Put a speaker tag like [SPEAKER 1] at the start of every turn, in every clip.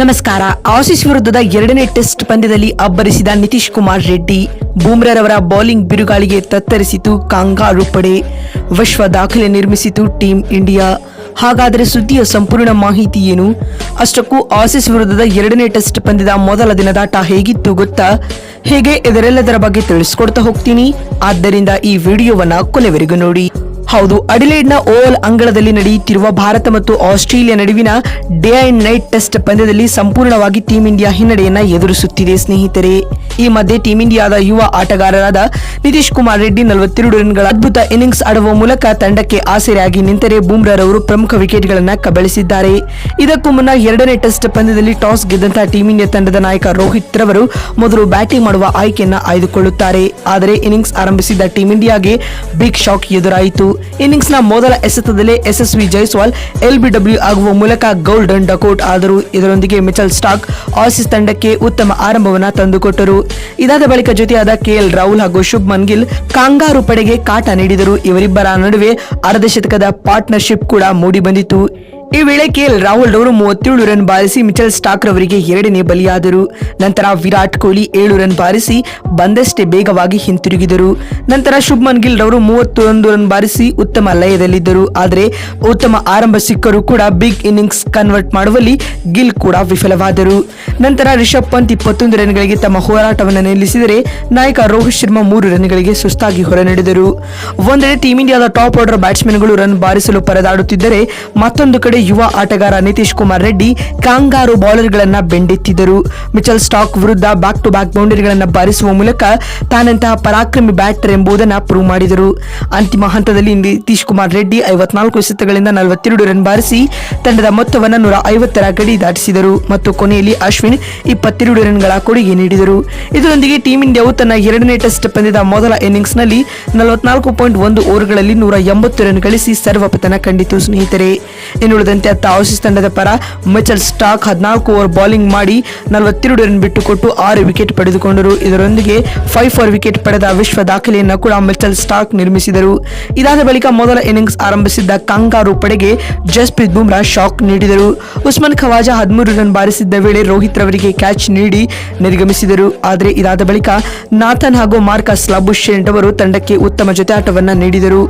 [SPEAKER 1] ನಮಸ್ಕಾರ. ಆಸಿಸ್ ವಿರುದ್ಧದ ಎರಡನೇ ಟೆಸ್ಟ್ ಪಂದ್ಯದಲ್ಲಿ ಅಬ್ಬರಿಸಿದ ನಿತೀಶ್ ಕುಮಾರ್ ರೆಡ್ಡಿ ಬೂಮ್ರಾರವರ ಬೌಲಿಂಗ್ ಬಿರುಗಾಳಿಗೆ ತತ್ತರಿಸಿತು ಕಾಂಗಾರು ಪಡೆ. ವಿಶ್ವ ದಾಖಲೆ ನಿರ್ಮಿಸಿತು ಟೀಂ ಇಂಡಿಯಾ. ಹಾಗಾದರೆ ಸುದ್ದಿಯ ಸಂಪೂರ್ಣ ಮಾಹಿತಿ ಏನು? ಅಷ್ಟಕ್ಕೂ ಆಸಿಸ್ ವಿರುದ್ಧದ ಎರಡನೇ ಟೆಸ್ಟ್ ಪಂದ್ಯದ ಮೊದಲ ದಿನದಾಟ ಹೇಗಿತ್ತು ಗೊತ್ತಾ? ಹೇಗೆ ಇದರೆಲ್ಲದರ ಬಗ್ಗೆ ತಿಳಿಸ್ಕೊಡ್ತಾ ಹೋಗ್ತೀನಿ. ಆದ್ದರಿಂದ ಈ ವಿಡಿಯೋವನ್ನ ಕೊನೆವರೆಗೂ ನೋಡಿ. ಹೌದು, ಅಡಿಲೇಡ್ನ ಓವಲ್ ಅಂಗಳದಲ್ಲಿ ನಡೆಯುತ್ತಿರುವ ಭಾರತ ಮತ್ತು ಆಸ್ಟ್ರೇಲಿಯಾ ನಡುವಿನ ಡೇ ಅಂಡ್ ನೈಟ್ ಟೆಸ್ಟ್ ಪಂದ್ಯದಲ್ಲಿ ಸಂಪೂರ್ಣವಾಗಿ ಟೀಂ ಇಂಡಿಯಾ ಹಿನ್ನಡೆಯನ್ನ ಎದುರಿಸುತ್ತಿದೆ ಸ್ನೇಹಿತರೆ. ಈ ಮಧ್ಯೆ ಟೀಂ ಇಂಡಿಯಾದ ಯುವ ಆಟಗಾರರಾದ ನಿತೀಶ್ ಕುಮಾರ್ ರೆಡ್ಡಿ ನಲವತ್ತೆರಡು ರನ್ಗಳ ಅದ್ಭುತ ಇನ್ನಿಂಗ್ಸ್ ಆಡುವ ಮೂಲಕ ತಂಡಕ್ಕೆ ಆಸರೆಯಾಗಿ ನಿಂತರೆ ಬೂಮ್ರಾರವರು ಪ್ರಮುಖ ವಿಕೆಟ್ಗಳನ್ನು ಕಬಳಿಸಿದ್ದಾರೆ. ಇದಕ್ಕೂ ಮುನ್ನ ಎರಡನೇ ಟೆಸ್ಟ್ ಪಂದ್ಯದಲ್ಲಿ ಟಾಸ್ ಗೆದ್ದಂತಹ ಟೀಂ ಇಂಡಿಯಾ ತಂಡದ ನಾಯಕ ರೋಹಿತ್ ರವರು ಮೊದಲು ಬ್ಯಾಟಿಂಗ್ ಮಾಡುವ ಆಯ್ಕೆಯನ್ನು ಆಯ್ದುಕೊಳ್ಳುತ್ತಾರೆ. ಆದರೆ ಇನ್ನಿಂಗ್ಸ್ ಆರಂಭಿಸಿದ ಟೀಂ ಇಂಡಿಯಾಗೆ ಬಿಗ್ ಶಾಕ್ ಎದುರಾಯಿತು. ಇನ್ನಿಂಗ್ಸ್ನ ಮೊದಲ ಎಸೆತದಲ್ಲೇ ಯಶಸ್ವಿ ಜೈಸ್ವಾಲ್ ಎಲ್ಬಿಡಬ್ಲ್ಯೂ ಆಗುವ ಮೂಲಕ ಗೋಲ್ಡನ್ ಡಕೌಟ್ ಆದರೂ ಇದರೊಂದಿಗೆ ಮಿಚಲ್ ಸ್ಟಾಕ್ ಆಸಿಸ್ ತಂಡಕ್ಕೆ ಉತ್ತಮ ಆರಂಭವನ್ನು ತಂದುಕೊಟ್ಟರು. ಇದಾದ ಬಳಿಕ ಜೊತೆಯಾದ ಕೆಎಲ್ ರಾಹುಲ್ ಹಾಗೂ ಶುಭ್ಮನ್ ಗಿಲ್ ಕಾಂಗಾರು ಪಡೆಗೆ ಕಾಟ ನೀಡಿದರು. ಇವರಿಬ್ಬರ ನಡುವೆ ಅರ್ಧಶತಕದ ಪಾರ್ಟ್ನರ್ಶಿಪ್ ಕೂಡ ಮೂಡಿ ಬಂದಿತು ಈ ವೇಳೆ ಕೆಎಲ್ ರಾಹುಲ್ ಅವರು ಮೂವತ್ತೇಳು ರನ್ ಬಾರಿಸಿ ಮಿಚಲ್ ಸ್ಟಾಕ್ ರವರಿಗೆ ಎರಡನೇ ಬಲಿಯಾದರು. ನಂತರ ವಿರಾಟ್ ಕೊಹ್ಲಿ ಏಳು ರನ್ ಬಾರಿಸಿ ಬಂದಷ್ಟೇ ಬೇಗವಾಗಿ ಹಿಂತಿರುಗಿದರು. ನಂತರ ಶುಭ್ಮನ್ ಗಿಲ್ ರವರು ಮೂವತ್ತೊಂದು ರನ್ ಬಾರಿಸಿ ಉತ್ತಮ ಲಯದಲ್ಲಿದ್ದರು. ಆದರೆ ಉತ್ತಮ ಆರಂಭ ಸಿಕ್ಕರೂ ಕೂಡ ಬಿಗ್ ಇನ್ನಿಂಗ್ಸ್ ಕನ್ವರ್ಟ್ ಮಾಡುವಲ್ಲಿ ಗಿಲ್ ಕೂಡ ವಿಫಲವಾದರು. ನಂತರ ರಿಷಬ್ ಪಂತ್ ಇಪ್ಪತ್ತೊಂದು ರನ್ಗಳಿಗೆ ತಮ್ಮ ಹೋರಾಟವನ್ನು ನಿಲ್ಲಿಸಿದರೆ ನಾಯಕ ರೋಹಿತ್ ಶರ್ಮಾ ಮೂರು ರನ್ಗಳಿಗೆ ಸುಸ್ತಾಗಿ ಹೊರನಡೆದರು ಒಂದೆಡೆ ಟೀಂ ಇಂಡಿಯಾದ ಟಾಪ್ ಆರ್ಡರ್ ಬ್ಯಾಟ್ಸ್ಮನ್ಗಳು ರನ್ ಬಾರಿಸಲು ಪರದಾಡುತ್ತಿದ್ದರೆ ಮತ್ತೊಂದು ಕಡೆ ಯುವ ಆಟಗಾರ ನಿತೀಶ್ ಕುಮಾರ್ ರೆಡ್ಡಿ ಕಾಂಗಾರು ಬೌಲರ್ಗಳನ್ನ ಬೆಂಡೆತ್ತಿದ್ದರು. ಮಿಚಲ್ ಸ್ಟಾಕ್ ವಿರುದ್ಧ ಬ್ಯಾಕ್ ಟು ಬ್ಯಾಕ್ ಬೌಂಡರಿಗಳನ್ನು ಬಾರಿಸುವ ಮೂಲಕ ತಾನಂತಹ ಪರಾಕ್ರಮಿ ಬ್ಯಾಟರ್ ಎಂಬುದನ್ನು ಪ್ರೂವ್ ಮಾಡಿದರು. ಅಂತಿಮ ಹಂತದಲ್ಲಿ ನಿತೀಶ್ ಕುಮಾರ್ ರೆಡ್ಡಿ ಐವತ್ನಾಲ್ಕು ಎಸೆತಗಳಿಂದ ನಲವತ್ತೆರಡು ರನ್ ಬಾರಿಸಿ ತಂಡದ ಮೊತ್ತವನ್ನು ನೂರ ಐವತ್ತರ ಗಡಿ ದಾಟಿಸಿದರು ಮತ್ತು ಕೊನೆಯಲ್ಲಿ ಅಶ್ವಿನ್ ಇಪ್ಪತ್ತೆರಡು ರನ್ಗಳ ಕೊಡುಗೆ ನೀಡಿದರು. ಇದರೊಂದಿಗೆ ಟೀಂ ಇಂಡಿಯಾವು ತನ್ನ ಎರಡನೇ ಟೆಸ್ಟ್ ಪಂದ್ಯದ ಮೊದಲ ಇನ್ನಿಂಗ್ಸ್ನಲ್ಲಿ ನಲವತ್ನಾಲ್ಕು ಪಾಯಿಂಟ್ ಒಂದು ಓವರ್ಗಳಲ್ಲಿ ನೂರ ಎಂಬತ್ತು ರನ್ ಗಳಿಸಿ ಸರ್ವಪತನ ಕಂಡಿತು ಸ್ನೇಹಿತರೆ. ಇನ್ನುಳಿದಂತೆ ಅತ್ತ ಆಸೀಸ್ ತಂಡದ ಪರ ಮಿಚಲ್ ಸ್ಟಾಕ್ ಹದಿನಾಲ್ಕು ಓವರ್ ಬೌಲಿಂಗ್ ಮಾಡಿ ನಲವತ್ತೆರಡು ರನ್ ಬಿಟ್ಟುಕೊಟ್ಟು ಆರು ವಿಕೆಟ್ ಪಡೆದುಕೊಂಡರು. ಇದರೊಂದಿಗೆ ಫೈವ್ ಫೋರ್ ವಿಕೆಟ್ ಪಡೆದ ವಿಶ್ವ ದಾಖಲೆಯನ್ನು ಕೂಡ ಮಿಚಲ್ ಸ್ಟಾಕ್ ನಿರ್ಮಿಸಿದರು. ಇದಾದ ಬಳಿಕ ಮೊದಲ ಇನ್ನಿಂಗ್ಸ್ ಆರಂಭಿಸಿದ್ದ ಕಂಗಾರು ಪಡೆಗೆ ಜಸ್ಪ್ರೀತ್ ಬುಮ್ರಾ ಶಾಕ್ ನೀಡಿದರು. ಉಸ್ಮಾನ್ ಖವಾಜಾ ಹದಿಮೂರು ರನ್ ಬಾರಿಸಿದ್ದ ವೇಳೆ ರೋಹಿತ್ ರವರಿಗೆ ಕ್ಯಾಚ್ ನೀಡಿ ನಿರ್ಗಮಿಸಿದರು. ಆದರೆ ಇದಾದ ಬಳಿಕ ನಾಥನ್ ಹಾಗೂ ಮಾರ್ಕಸ್ ಲಬುಶೆಂಟ್ ಅವರು ತಂಡಕ್ಕೆ ಉತ್ತಮ ಜೊತೆ ಆಟವನ್ನು ನೀಡಿದರು.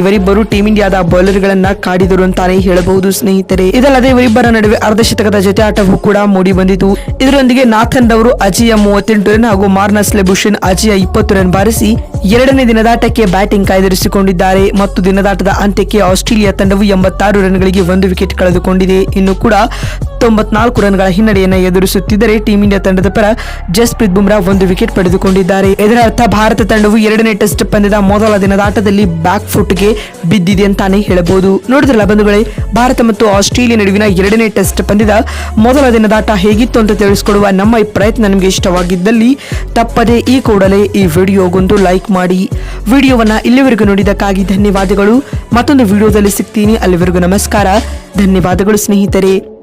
[SPEAKER 1] ಇವರಿಬ್ಬರು ಟೀಂ ಇಂಡಿಯಾದ ಬೌಲರ್ಗಳನ್ನು ಕಾಡಿದರು ಅಂತಾನೆ ಹೇಳಬಹುದು. ಸ್ನೇಹಿತರೆ, ಇದಲ್ಲದೆ ಇವರಿಬ್ಬರ ನಡುವೆ ಅರ್ಧ ಶತಕದ ಜೊತೆಯಾಟವೂ ಕೂಡ ಮೂಡಿ ಬಂದಿತು. ಇದರೊಂದಿಗೆ ನಾಥನ್ ರವರು ಅಜಿಯ ಮೂವತ್ತೆಂಟು ರನ್ ಹಾಗೂ ಮಾರ್ನಸ್ ಲೆಬುಷನ್ ಅಜಿಯ ಇಪ್ಪತ್ತು ರನ್ ಬಾರಿಸಿ ಎರಡನೇ ದಿನದಾಟಕ್ಕೆ ಬ್ಯಾಟಿಂಗ್ ಕಾಯ್ದಿರಿಸಿಕೊಂಡಿದ್ದಾರೆ. ಮತ್ತು ದಿನದಾಟದ ಅಂತ್ಯಕ್ಕೆ ಆಸ್ಟ್ರೇಲಿಯಾ ತಂಡವು ಎಂಬತ್ತಾರು ರನ್ಗಳಿಗೆ ಒಂದು ವಿಕೆಟ್ ಕಳೆದುಕೊಂಡಿದೆ. ಇನ್ನು ಕೂಡ ತೊಂಬತ್ನಾಲ್ಕು ರನ್ಗಳ ಹಿನ್ನಡೆಯನ್ನು ಎದುರಿಸುತ್ತಿದ್ದರೆ ಟೀಂ ಇಂಡಿಯಾ ತಂಡದ ಪರ ಜಸ್ಪ್ರೀತ್ ಬುಮ್ರಾ ಒಂದು ವಿಕೆಟ್ ಪಡೆದುಕೊಂಡಿದ್ದಾರೆ. ಇದರ ಅರ್ಥ ಭಾರತ ತಂಡವು ಎರಡನೇ ಟೆಸ್ಟ್ ಪಂದ್ಯದ ಮೊದಲ ದಿನದಾಟದಲ್ಲಿ ಬ್ಯಾಕ್ ಫುಟ್ಗೆ ಬಿದ್ದಿದೆ ಅಂತಾನೆ ಹೇಳಬಹುದು. ನೋಡಿದ್ರಲ್ಲ ಬಂಧುಗಳೇ, ಭಾರತ ಮತ್ತು ಆಸ್ಟ್ರೇಲಿಯಾ ನಡುವಿನ ಎರಡನೇ ಟೆಸ್ಟ್ ಪಂದ್ಯದ ಮೊದಲ ದಿನದಾಟ ಹೇಗಿತ್ತು ಅಂತ ತಿಳಿಸಿಕೊಡುವ ನಮ್ಮ ಈ ಪ್ರಯತ್ನ ನಿಮಗೆ ಇಷ್ಟವಾಗಿದ್ದಲ್ಲಿ ತಪ್ಪದೆ ಈ ಕೂಡಲೇ ಈ ವಿಡಿಯೋಗೊಂದು ಲೈಕ್ ಮಾಡಿ. ವಿಡಿಯೋವನ್ನ ಇಲ್ಲಿವರೆಗೂ ನೋಡಿದ್ದಕ್ಕಾಗಿ ಧನ್ಯವಾದಗಳು. ಮತ್ತೊಂದು ವಿಡಿಯೋದಲ್ಲಿ ಸಿಗ್ತೀನಿ. ಅಲ್ಲಿವರೆಗೂ ನಮಸ್ಕಾರ. ಧನ್ಯವಾದಗಳು ಸ್ನೇಹಿತರೆ.